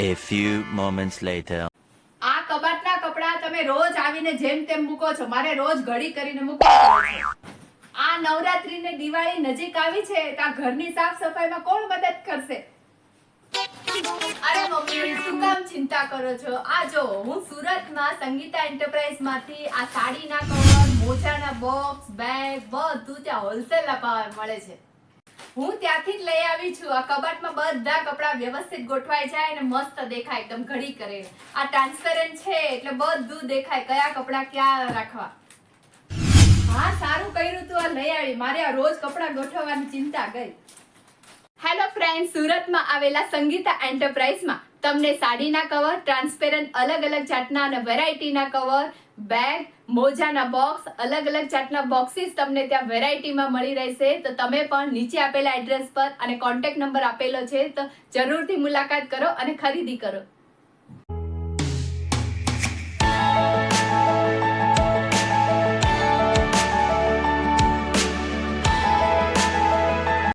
A few moments later. આ કબાટના કપડા તમે રોજ આવીને જેમ તેમ મૂકો છો. મારે રોજ ઘડી કરીને મૂકો આ નવરાત્રી ને દિવાળી નજીક આવી છે, તો ઘરની સાફ સફાઈમાં કોણ મદદ કરશે? અરે મમ્મી, શું કામ ચિંતા કરો છો? આ જો, હું સુરતમાં સંગીતા એન્ટરપ્રાઇઝમાંથી આ સાડીના કવર, મોજાના બોક્સ, બેગ, બધું ત્યાં હોલસેલ અપાવવા મળે છે. હું ત્યાંથી જ લઈ આવી છું. આ કબાટમાં બધા કપડા વ્યવસ્થિત ગોઠવાઈ જાય અને મસ્ત દેખાય, એકદમ ઘડી કરે. આ ટ્રાન્સપેરન્ટ છે એટલે બધું દેખાય. કયા કપડા ક્યાં રાખવા? હા, સારું કર્યું તું, આ લઈ આવી. મારે આ રોજ કપડા ગોઠવવાની ચિંતા ગઈ. હેલો ફ્રેન્ડ સુરતમાં આવેલા સંગીતા એન્ટરપ્રાઇઝમાં તમને સાડીના કવર ટ્રાન્સપેરન્ટ અલગ અલગ જાતના અને વેરાયટીના કવર બેગ મોજાના બોક્સ અલગ અલગ જાતના બોક્સીસ તમને ત્યાં વેરાયટીમાં મળી રહેશે. તો તમે પણ નીચે આપેલા એડ્રેસ પર અને કોન્ટેક્ટ નંબર આપેલો છે, તો જરૂરથી મુલાકાત કરો અને ખરીદી કરો.